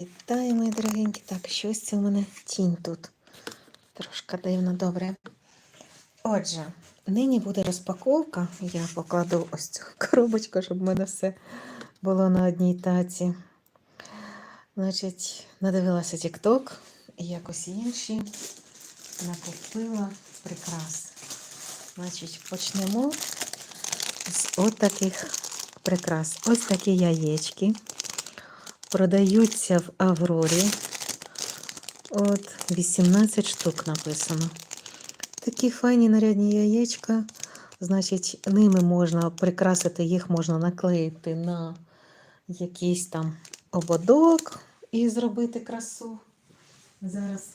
Вітаю, мої дорогенькі. Так, щось це у мене тінь тут. Трошки дивно, добре. Отже, нині буде розпаковка. Я покладу ось цю коробочку, щоб в мене все було на одній таці. Значить, надивилася TikTok і якось інші накупила прикрас. Значить, почнемо з от прикрас. Ось такі яєчки. Продаються в Аврорі. От 18 штук написано. Такі файні нарядні яєчка. Значить, ними можна прикрасити, їх можна наклеїти на якийсь там ободок і зробити красу. Зараз,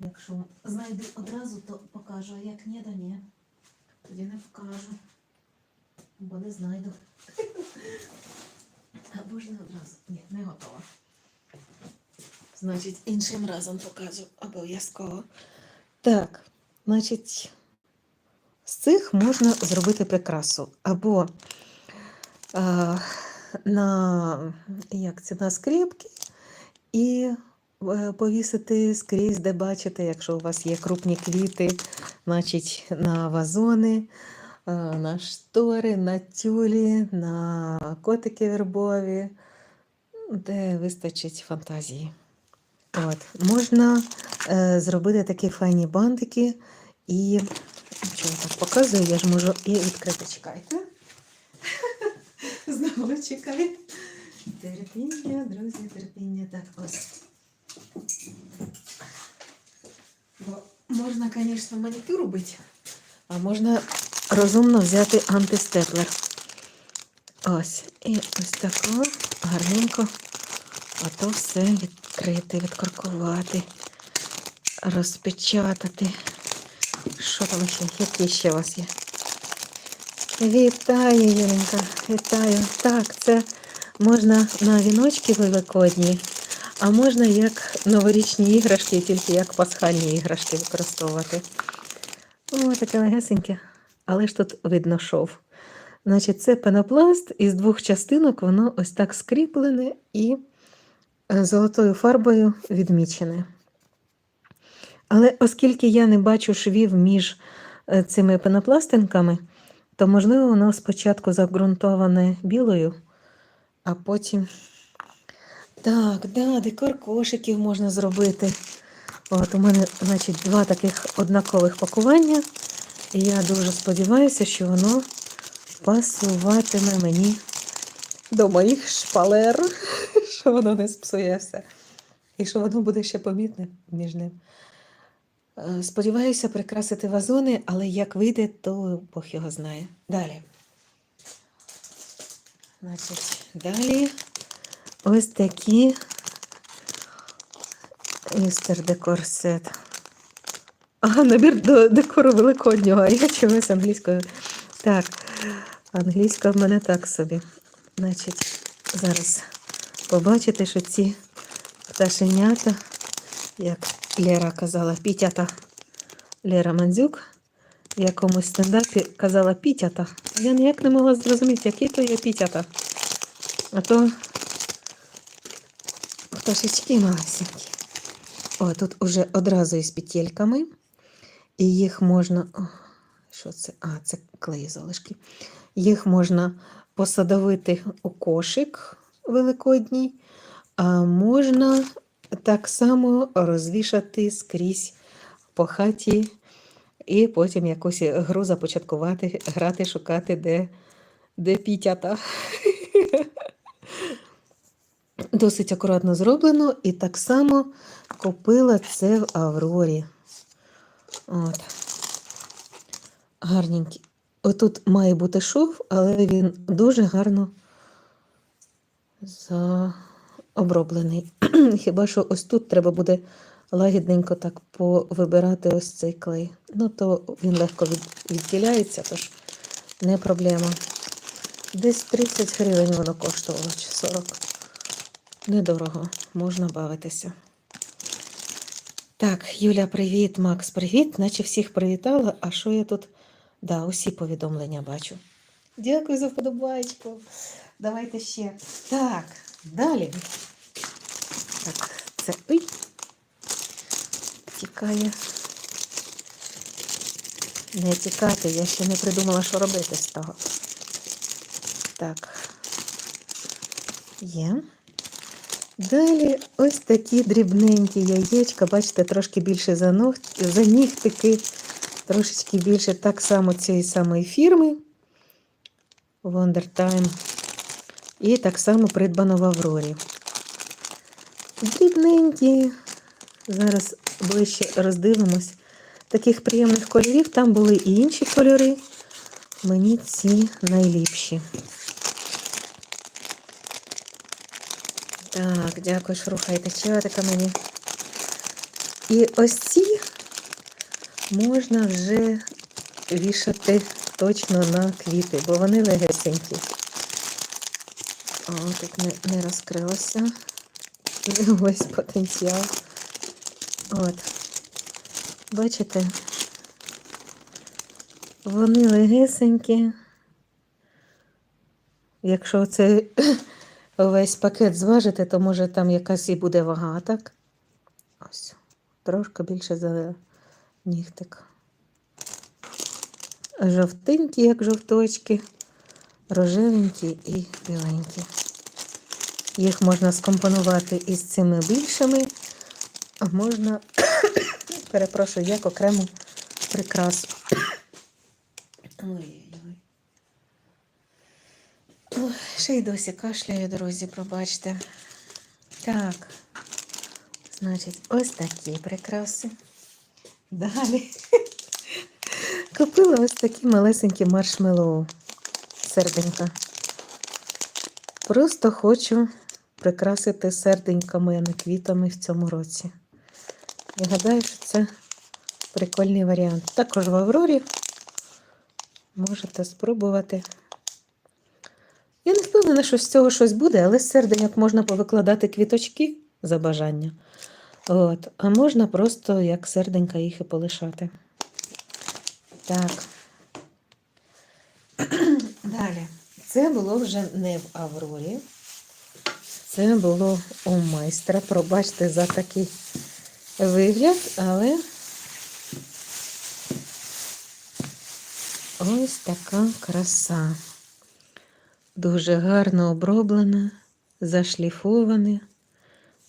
якщо знайду одразу, то покажу, а як ні, то ні. Тоді не покажу. Бо не знайду. Або ж одразу. Ні, не готова. Значить, іншим разом покажу обов'язково. Так, значить, з цих можна зробити прикрасу. Або а, на, як це, на скріпки і е, повісити скрізь, де бачите, якщо у вас є крупні квіти, значить на вазони, на штори, на тюлі, на котики вербові, де вистачить фантазії. От. Можна е, зробити такі файні бантики і що я так показую, я ж можу і відкрити. Чекайте. Знову чекаю. Терпіння, друзі, терпіння. Так, ось. Бо можна, звісно, манікюр робити, а можна розумно взяти антистеплер. Ось. І ось тако гарненько. Ото все відкрити, відкоркувати, розпечатати. Що там ще? Які ще у вас є? Вітаю, Юленька, вітаю. Так, це можна на віночки великодні, а можна як новорічні іграшки, тільки як пасхальні іграшки використовувати. О, таке легесеньке. Але ж тут видно шов. Значить, це пенопласт із двох частинок, воно ось так скріплене і е, золотою фарбою відмічене. Але оскільки я не бачу швів між е, цими пенопластинками, то, можливо, воно спочатку загрунтоване білою, а потім. Так, да, декор кошиків можна зробити. От у мене, значить, два таких однакових пакування. І я дуже сподіваюся, що воно пасуватиме мені до моїх шпалер, що воно не спсує все. І що воно буде ще помітне між ним. Е, Сподіваюся прикрасити вазони, але як вийде, то Бог його знає. Далі. Значить, далі ось такі містер декор Ага, набір до декору великоднього, а я чогось англійською. Так, англійська в мене так собі. Значить, зараз побачите, що ці пташенята, як Лера казала, пітята. Лера Мандзюк в якомусь стендапі казала пітята. Я ніяк не могла зрозуміти, які то є пітята. А то пташечки малесенькі. О, тут уже одразу із петельками. І їх можна. Що це? А, це клей залишки. Їх можна посадовити у кошик великодній, а можна так само розвішати скрізь по хаті і потім якусь гру започаткувати, грати, шукати, де, де пітята. Досить акуратно зроблено, і так само купила це в Аврорі. От. Гарненький. Отут має бути шов, але він дуже гарно заоброблений. Хіба що ось тут треба буде лагідненько так повибирати ось цей клей. Ну, то він легко відділяється, тож не проблема. Десь 30 гривень воно коштувало, чи 40. Недорого, можна бавитися. Так, Юля, привіт, Макс, привіт. Наче всіх привітала. А що я тут? Да, усі повідомлення бачу. Дякую за вподобайку. Давайте ще. Так, далі. Так, це ой, тікає. Не тікати, я ще не придумала, що робити з того. Так. Є. Далі ось такі дрібненькі яєчка, бачите, трошки більше за, ног... за нігтики, трошечки більше так само цієї самої фірми Wonder Time. І так само придбано в Аврорі. Дрібненькі. Зараз ближче роздивимось. Таких приємних кольорів. Там були і інші кольори. Мені ці найліпші. Так, дякую, що рухаєте чатика мені. І ось ці можна вже вішати точно на квіти, бо вони легесенькі. О, тут не, не розкрилося. Весь потенціал. От. Бачите? Вони легесенькі. Якщо це весь пакет зважити, то може там якась і буде вага, так? Ось. Трошки більше за нігтик. Жовтенькі, як жовточки, рожевенькі і біленькі. Їх можна скомпонувати із цими більшими, а можна, перепрошую, як окрему прикрасу. Й досі кашляю, друзі, пробачте. Так, значить, ось такі прикраси. Далі. Купила ось такі малесенькі маршмеллоу. Серденька. Просто хочу прикрасити серденьками, а не квітами в цьому році. Я гадаю, що це прикольний варіант. Також в Аврорі можете спробувати. Впевнена, що з цього щось буде, але з серденьок можна повикладати квіточки за бажання. От. А можна просто як серденька їх і полишати. Так. Далі. Це було вже не в Аврорі. Це було у майстра. Пробачте за такий вигляд, але ось така краса. Дуже гарно оброблена, зашліфоване.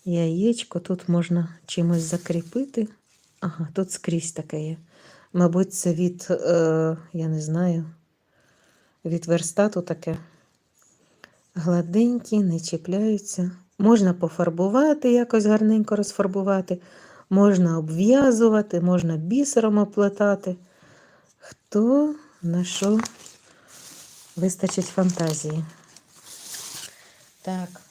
Яєчко тут можна чимось закріпити. Ага, тут скрізь таке є. Мабуть, це від, е, я не знаю, від верстату таке. Гладенькі, не чіпляються. Можна пофарбувати, якось гарненько розфарбувати, можна обв'язувати, можна бісером оплетати. Хто на що вистачить фантазії. Так.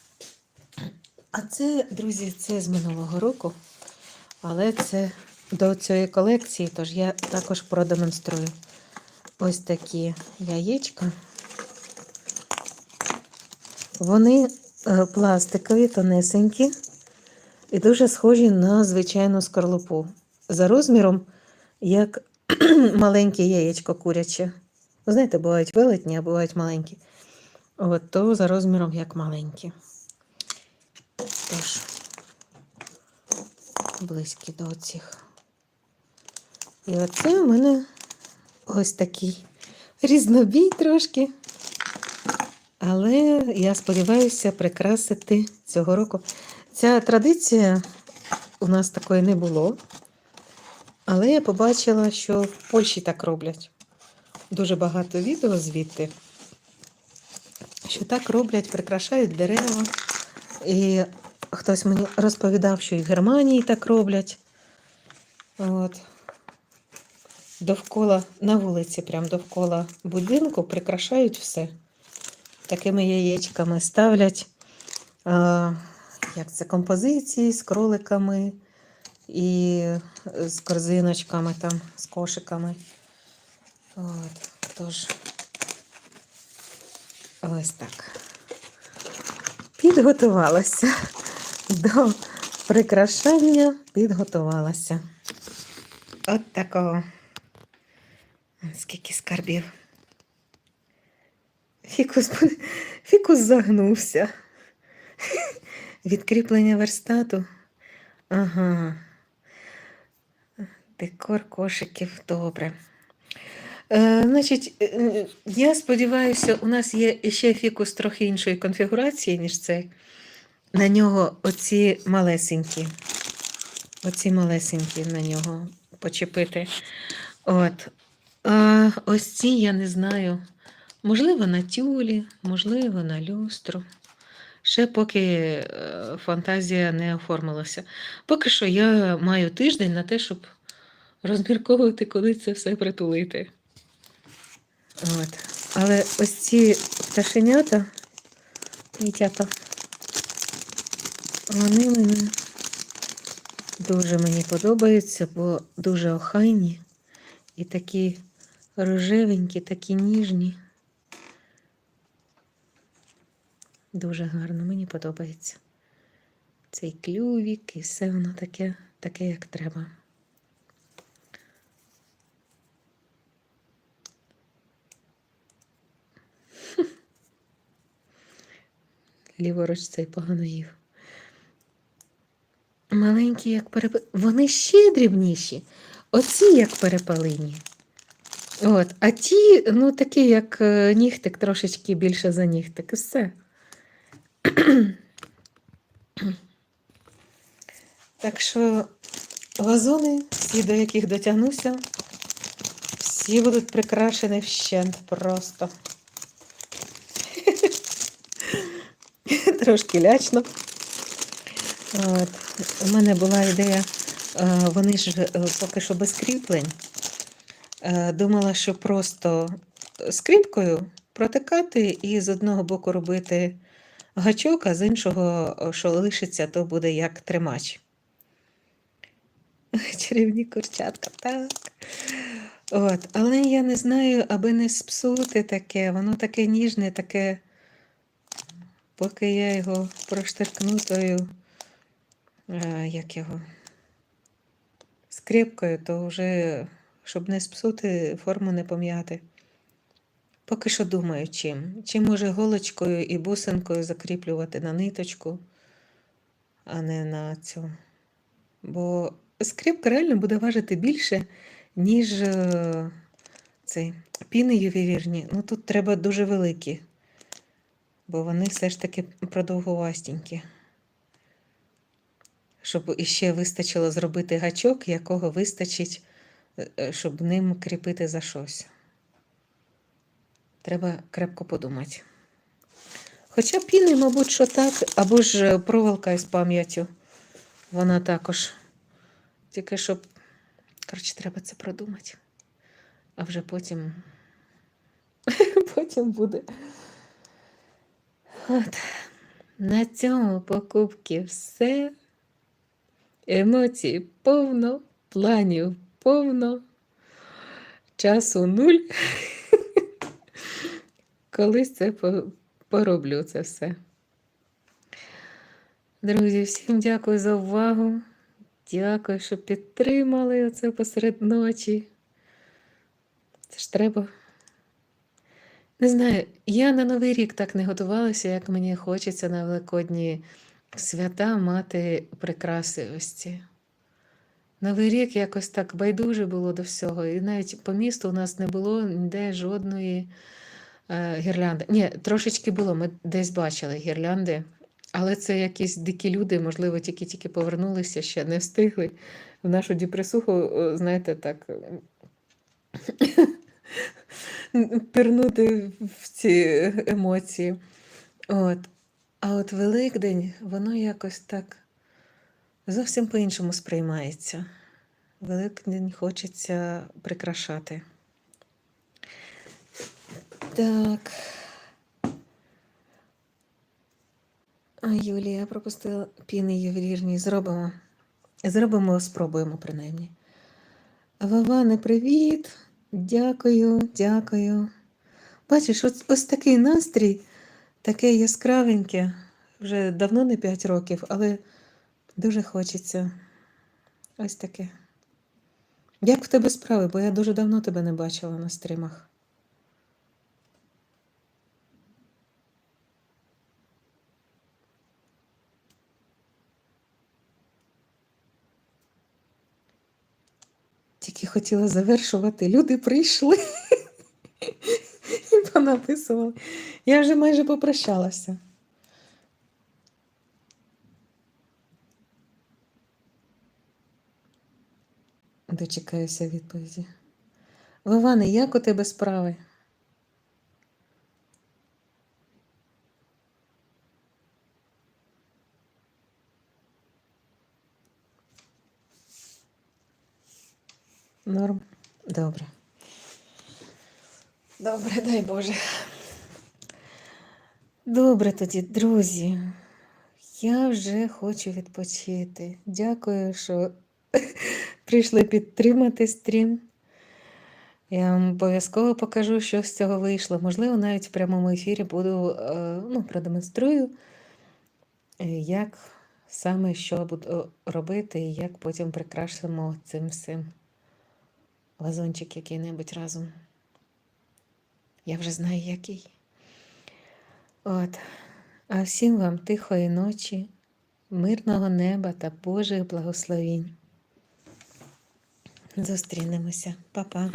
А це, друзі, це з минулого року, але це до цієї колекції, тож я також продемонструю ось такі яєчка. Вони е, пластикові, тонесенькі і дуже схожі на звичайну скорлупу. За розміром, як маленьке яєчко куряче. Ви знаєте, бувають велетні, а бувають маленькі. От то за розміром як маленькі. Тож, близькі до цих. І оце у мене ось такий різнобій трошки. Але я сподіваюся прикрасити цього року. Ця традиція у нас такої не було. Але я побачила, що в Польщі так роблять. Дуже багато відео звідти, що так роблять, прикрашають дерева. І хтось мені розповідав, що і в Германії так роблять. От. Довкола, на вулиці, прямо довкола будинку, прикрашають все. Такими яєчками ставлять як це, композиції з кроликами і з корзиночками, там, з кошиками. От, тож, ось так. Підготувалася до прикрашання, підготувалася. От такого. Скільки скарбів. Фікус, фікус загнувся. Відкріплення верстату. Ага. Декор кошиків, добре. Е, значить, е, я сподіваюся, у нас є ще фікус трохи іншої конфігурації, ніж цей. На нього оці малесенькі. Оці малесенькі на нього почепити. От. А ось ці я не знаю. Можливо, на тюлі, можливо, на люстру. Ще поки е, фантазія не оформилася. Поки що я маю тиждень на те, щоб розмірковувати, куди це все притулити. От. Але ось ці пташенята, дитята, вони мені дуже мені подобаються, бо дуже охайні і такі рожевенькі, такі ніжні. Дуже гарно, мені подобається. Цей клювік і все воно таке, таке, як треба. Ліворуч цей погано їв. Маленькі, як переп... Вони ще дрібніші. Оці як перепалині. От, а ті, ну, такі, як е, нігтик, трошечки більше за нігтик, і все. Так що вазони, всі, до яких дотягнуся, всі будуть прикрашені вщент просто. Трошки лячно. От. У мене була ідея, е, вони ж е, поки що без кріплень. Е, Думала, що просто скріпкою протикати і з одного боку робити гачок, а з іншого, що лишиться, то буде як тримач. Чарівні курчатка, так. От. Але я не знаю, аби не спсути таке, воно таке ніжне, таке, поки я його проштиркну тою, е, як його, скріпкою, то вже, щоб не спсути, форму не пом'яти. Поки що думаю, чим. Чи може голочкою і бусинкою закріплювати на ниточку, а не на цю. Бо скріпка реально буде важити більше, ніж е, цей піни ювелірні. Ну тут треба дуже великі, бо вони все ж таки продовгувастенькі. Щоб іще вистачило зробити гачок, якого вистачить, е, е, щоб ним кріпити за щось. Треба крепко подумати. Хоча піни, мабуть, що так, або ж проволока із пам'яттю. Вона також. Тільки щоб, коротше, треба це продумати. А вже потім. потім буде. От. На цьому покупки все. Емоцій повно, планів повно, часу нуль. Колись це пороблю це все. Друзі, всім дякую за увагу. Дякую, що підтримали оце посеред ночі. Це ж треба. Не знаю, я на Новий рік так не готувалася, як мені хочеться на Великодні свята мати прикраси. Новий рік якось так байдуже було до всього. І навіть по місту у нас не було ніде жодної е, гірлянди. Ні, трошечки було, ми десь бачили гірлянди, але це якісь дикі люди, можливо, тільки-тільки повернулися, ще не встигли. В нашу депресуху, о, знаєте, так. Пірнути в ці емоції. От. А от Великдень, воно якось так зовсім по-іншому сприймається. Великдень хочеться прикрашати. Так. А Юлія пропустила піни ювелірні. Зробимо. Зробимо, спробуємо принаймні. Воване, привіт! Дякую, дякую. Бачиш, ось, ось такий настрій, таке яскравеньке. Вже давно не 5 років, але дуже хочеться. Ось таке. Як в тебе справи? Бо я дуже давно тебе не бачила на стримах. тільки хотіла завершувати, люди прийшли і понаписували. Я вже майже попрощалася. Дочекаюся відповіді. Воване, як у тебе справи? Норм? Добре. Добре, дай Боже. Добре тоді, друзі. Я вже хочу відпочити. Дякую, що прийшли підтримати стрім. Я вам обов'язково покажу, що з цього вийшло. Можливо, навіть в прямому ефірі буду е, ну, продемонструю, е, як саме що буду робити, і як потім прикрасимо цим всім вазончик який-небудь разом. Я вже знаю, який. От. А всім вам тихої ночі, мирного неба та Божих благословінь. Зустрінемося. Па-па.